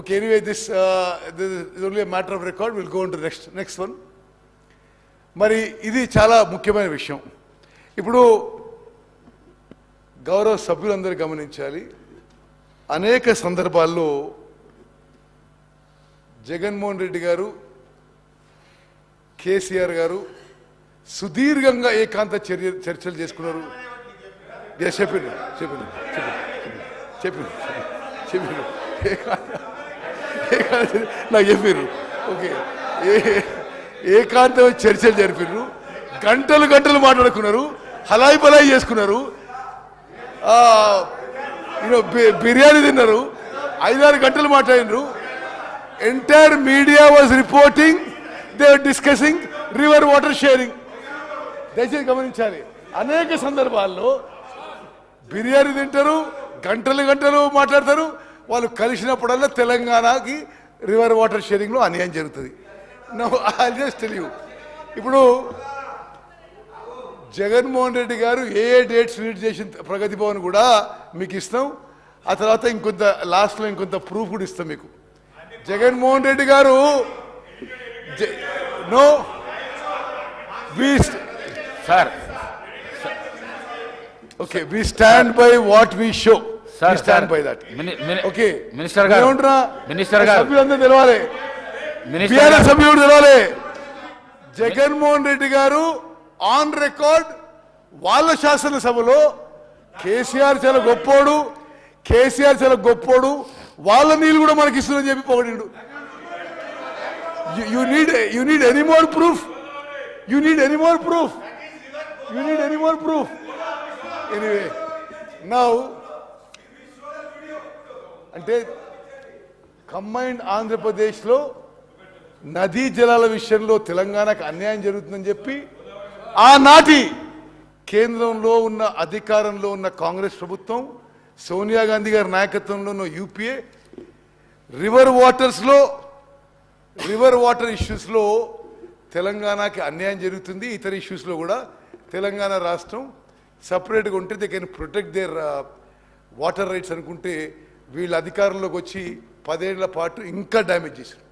Okay, anyway, this, uh, this is only a matter of record. We'll go on to the next, next one. మరి ఇది చాలా ముఖ్యమైన విషయం ఇప్పుడు గౌరవ సభ్యులందరూ గమనించాలి అనేక సందర్భాల్లో జగన్మోహన్ రెడ్డి గారు కేసీఆర్ గారు సుదీర్ఘంగా ఏకాంత చర్య చర్చలు చేసుకున్నారు చెప్పిండు చెప్పిండు చెప్పిండు చెప్పిండు చెప్పిండు ఏకాంత నాకు చెప్పారు ఓకే. ఏ ఏకాంతం చర్చలు జరిపిర్రు. గంటలు గంటలు మాట్లాడుకున్నారు. హలాయి బలాయి చేసుకున్నారు. ఆ, బి- బిర్యానీ తిన్నారు. ఐదారు గంటలు మాట్లాడినారు. Entire media was reporting they discussing river water sharing దయచేసి గమనించాలి. అనేక సందర్భాల్లో బిర్యానీ తింటారు గంటలు గంటలు మాట్లాడతారు వాళ్ళు కలిసినప్పుడల్లా తెలంగాణకి రివర్ వాటర్ షేరింగ్లో అన్యాయం జరుగుతుంది. నో ఐ జస్ట్ టెల్ ఇప్పుడు జగన్మోహన్ రెడ్డి గారు ఏ ఏ డేట్స్ రీడ్ చేసిన ప్రగతి భవన్ కూడా మీకు ఇస్తాం. ఆ తర్వాత ఇంకొంత లాస్ట్లో ఇంకొంత ప్రూఫ్ కూడా ఇస్తాం మీకు. Jaganmohan Reddy garu no we sir okay we stand by what we show sir, stand. By that okay minister garu. ఏమంటున్నా? మినిస్టర్ గారు. సభ్యులందరూ తెలవాలి. మినిస్టర్ బీఆర్ఎస్ సభ్యుడు తెలవాలి. జగన్మోహన్ రెడ్డి గారు ఆన్ రికార్డ్ వాళ్ళ శాసనసభలో కేసీఆర్ చాలా గొప్పోడు కేసీఆర్ చాలా గొప్పోడు వాళ్ళ నీళ్ళు కూడా మనకి ఇస్తుందని చెప్పి పొగిడిండు. You need you need any more proof you need any more proof you need any more proof anyway now అంటే కంబైండ్ ఆంధ్రప్రదేశ్లో నదీ జలాల విషయంలో తెలంగాణకు అన్యాయం జరుగుతుందని చెప్పి ఆనాటి కేంద్రంలో ఉన్న అధికారంలో ఉన్న కాంగ్రెస్ ప్రభుత్వం సోనియా గాంధీ గారి నాయకత్వంలో ఉన్న యూపీఏ రివర్ వాటర్స్లో రివర్ వాటర్ ఇష్యూస్లో తెలంగాణకి అన్యాయం జరుగుతుంది. ఇతర ఇష్యూస్లో కూడా తెలంగాణ రాష్ట్రం సపరేట్గా ఉంటే they can protect their water rights అనుకుంటే వీళ్ళ అధికారంలోకి వచ్చి పదేళ్ళ పాటు ఇంకా డ్యామేజ్ చేశారు.